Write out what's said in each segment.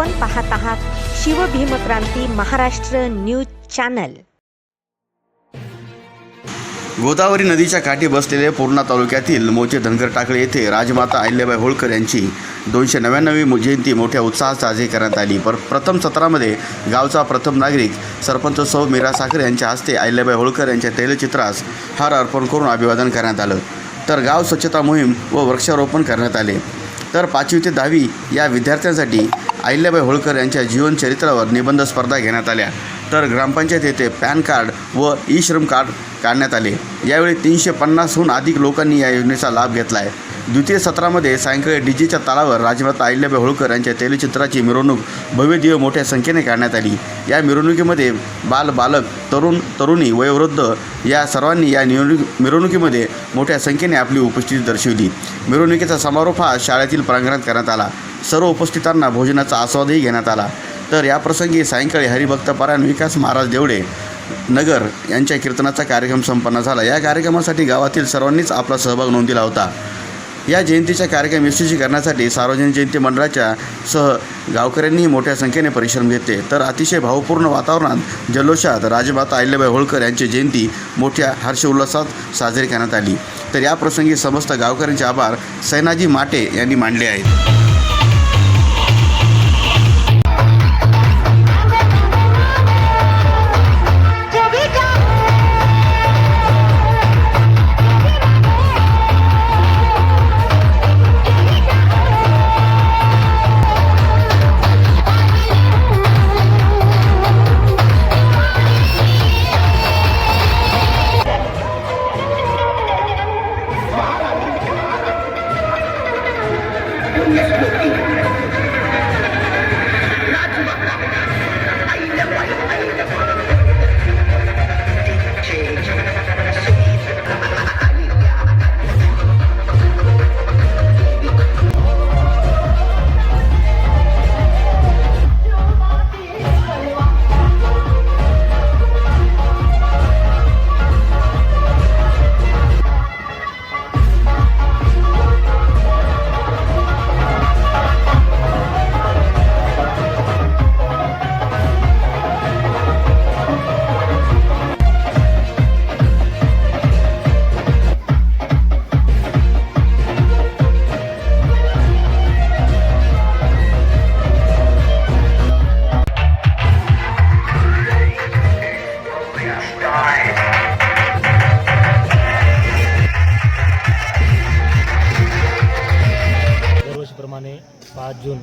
आपण पाहत आहात शिवभीमक्रांती महाराष्ट्र न्यूज चॅनल. गोदावरी नदीच्या काठी बसलेले पूर्णा तालुक्यातील मोचे धनगर टाकळे येथे राजमाता अहिल्याबाई होळकर यांची दोनशे नव्याण्णवी जयंती मोठ्या उत्साहात साजरी करण्यात आली. पर प्रथम सत्रामध्ये गावचा प्रथम नागरिक सरपंच सौ मीरा साखरे यांच्या हस्ते अहिल्याबाई होळकर यांच्या तैलचित्रास हार अर्पण करून अभिवादन करण्यात आलं. तर गाव स्वच्छता मोहीम व वृक्षारोपण करण्यात आले. तर पाचवी ते दहावी या विद्यार्थ्यांसाठी अहिल्याबाई होळकर यांच्या जीवनचरित्रावर निबंध स्पर्धा घेण्यात आल्या. तर ग्रामपंचायत येथे पॅन कार्ड व ई श्रम कार्ड काढण्यात आले. यावेळी तीनशे पन्नासहून अधिक लोकांनी या योजनेचा लाभ घेतला आहे द्वितीय सत्रामध्ये सायंकाळी डीजेच्या तालावर राजमाता अहिल्याबाई होळकर यांच्या तैलचित्राची मिरवणूक भव्यदिव्य मोठ्या संख्येने काढण्यात आली. या मिरवणुकीमध्ये बाल बालक तरुण तरुणी वयोवृद्ध या सर्वांनी या निवडणूक मिरवणुकीमध्ये मोठ्या संख्येने आपली उपस्थिती दर्शवली. मिरवणुकीचा समारोप हा शाळेतील प्रांगणात करण्यात आला. सर्व उपस्थितांना भोजनाचा आस्वादही घेण्यात आला. तर याप्रसंगी सायंकाळी हरिभक्त पारायण विकास महाराज देवडे नगर यांच्या कीर्तनाचा कार्यक्रम संपन्न झाला. या कार्यक्रमासाठी गावातील सर्वांनीच आपला सहभाग नोंदविला होता. या जयंतीचा कार्यक्रम यशस्वी करण्यासाठी सार्वजनिक जयंती मंडळाच्या सह गावकऱ्यांनीही मोठ्या संख्येने परिश्रम घेतले. तर अतिशय भावपूर्ण वातावरणात जल्लोषात राजमाता अहिल्याबाई होळकर यांची जयंती मोठ्या हर्षोल्लासात साजरी करण्यात आली. तर याप्रसंगी समस्त गावकऱ्यांचे आभार. सैनाजी माटे यांनी मांडले आहेत. सात जून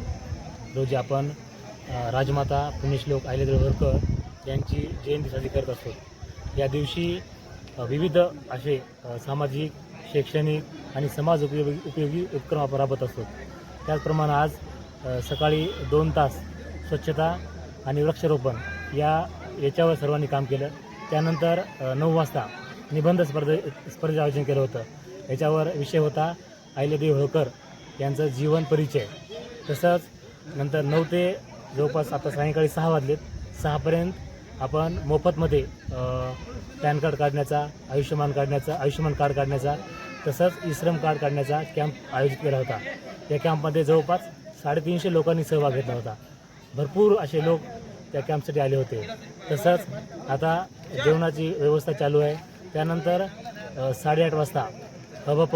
रोजी आपण राजमाता पुण्यश्लोक अहिल्यादेवी होळकर यांची जयंती साजरी करत असतो. या दिवशी विविध असे सामाजिक शैक्षणिक आणि समाज उपयोगी उपयोगी उपक्रम आपण राबत असतो. त्याचप्रमाणे आज सकाळी दोन तास स्वच्छता आणि वृक्षारोपण या याच्यावर सर्वांनी काम केलं. त्यानंतर नऊ वाजता निबंध स्पर्धे स्पर्धेचं आयोजन केलं होतं. याच्यावर विषय होता अहिल्यादेवी होळकर यांचं जीवन परिचय. तसंच नंतर नऊ ते जवळपास आता सायंकाळी सहा वाजलेत. सहापर्यंत आपण मोफतमध्ये पॅन कार्ड काढण्याचा आयुष्यमान काढण्याचा आयुष्यमान कार्ड काढण्याचा तसंच ई श्रम कार्ड काढण्याचा कॅम्प आयोजित केला होता. या कॅम्पमध्ये जवळपास साडेतीनशे लोकांनी सहभाग घेतला होता. भरपूर असे लोक त्या कॅम्पसाठी आले होते. तसंच आता जेवणाची व्यवस्था चालू आहे. त्यानंतर साडेआठ वाजता हबप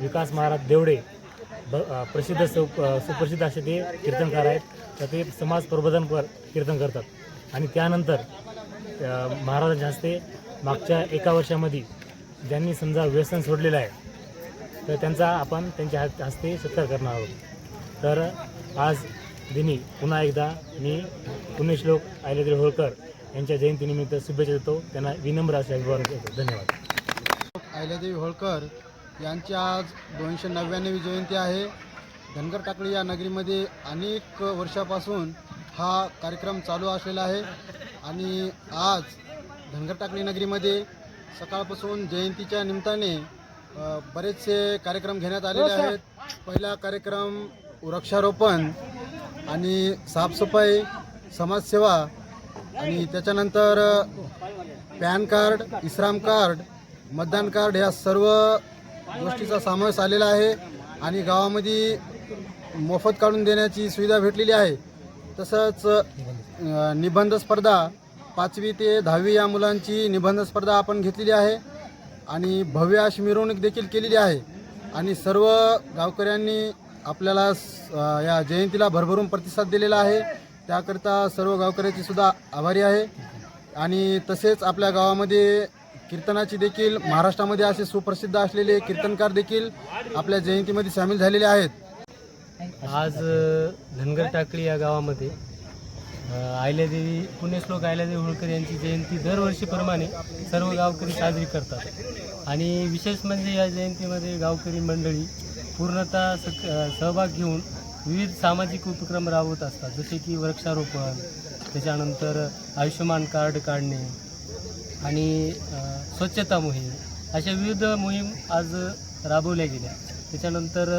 विकास महाराज देवडे ब प्रसिद्ध सु सुप्रसिद्ध असे ते कीर्तनकार आहेत. तर ते समाज प्रबोधनपर कीर्तन करतात. आणि त्यानंतर महाराजांच्या हस्ते मागच्या एका वर्षामध्ये ज्यांनी समजा व्यसन सोडलेलं आहे तर त्यांचा आपण त्यांच्या हस्ते सत्कार करणार आहोत. तर आज दिनी पुन्हा एकदा मी पुण्यश्लोक अहिल्यादेवी होळकर यांच्या जयंतीनिमित्त शुभेच्छा देतो. त्यांना विनम्र असे अभिवादन करतो. धन्यवाद. आयलादेवी होळकर यांची आज दोनशे नव्याण्णवी जयंती आहे. धनगर टाकळी या नगरीमध्ये अनेक वर्षापासून हा कार्यक्रम चालू असलेला आहे. आणि आज धनगर टाकळी नगरीमध्ये सकाळपासून जयंतीच्या निमित्ताने बरेचसे कार्यक्रम घेण्यात आलेले आहेत. पहिला कार्यक्रम वृक्षारोपण आणि साफसफाई समाजसेवा आणि त्याच्यानंतर पॅन कार्ड इस्राम कार्ड मतदान कार्ड ह्या सर्व गोष्टीचा समावेश आलेला आहे आणि गावामध्ये मोफत काढून देण्याची सुविधा भेटलेली आहे. तसंच निबंध स्पर्धा पाचवी ते दहावी या मुलांची निबंध स्पर्धा आपण घेतलेली आहे आणि भव्य अशी मिरवणूक देखील केलेली आहे. आणि सर्व गावकऱ्यांनी आपल्याला स- या जयंतीला भरभरून प्रतिसाद दिलेला आहे. त्याकरिता सर्व गावकऱ्याची सुद्धा आभारी आहे. आणि तसेच आपल्या गावामध्ये कीर्तनाची देखील महाराष्ट्रामध्ये असे सुप्रसिद्ध असलेले कीर्तनकार देखील आपल्या जयंतीमध्ये सामील झालेले आहेत. आज धनगर टाकळी या गावामध्ये आयल्यादेवी पुण्यश्लोक अहिल्यादेवी होळकर यांची जयंती दरवर्षीप्रमाणे सर्व गावकरी साजरी करतात. आणि विशेष म्हणजे या जयंतीमध्ये गावकरी मंडळी पूर्णतः सक सहभाग घेऊन विविध सामाजिक उपक्रम राबवत असतात. जसे की वृक्षारोपण त्याच्यानंतर आयुष्यमान कार्ड काढणे आणि स्वच्छता मोहीम. अशा विविध मोहीम आज राबवल्या गेल्या. त्याच्यानंतर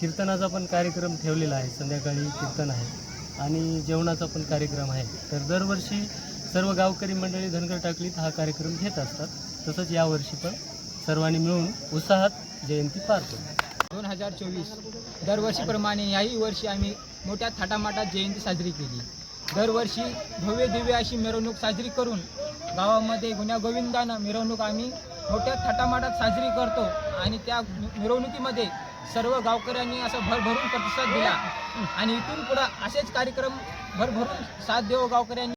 कीर्तनाचा पण कार्यक्रम ठेवलेला आहे. संध्याकाळी कीर्तन आहे आणि जेवणाचा पण कार्यक्रम आहे. तर दरवर्षी सर्व गावकरी मंडळी धनगर टाकलीत हा कार्यक्रम घेत असतात. तसंच यावर्षी पण सर्वांनी मिळून उत्साहात जयंती पार दोन हजार चोवीस दरवर्षीप्रमाणे याही वर्षी आम्ही मोठ्या थाटामाटात जयंती साजरी केली. दरवर्षी भव्य दिव्य अशी मिरवणूक साजरी करून गावामध्ये गुण्यागोविंदानं मिरवणूक आम्ही मोठ्या थाटामाटात साजरी करतो आणि त्या मिरवणुकीमध्ये सर्व गावकऱ्यांनी असं भरभरून प्रतिसाद दिला. आणि इथून पुढं असेच कार्यक्रम भरभरून साथ देव गावकऱ्यांनी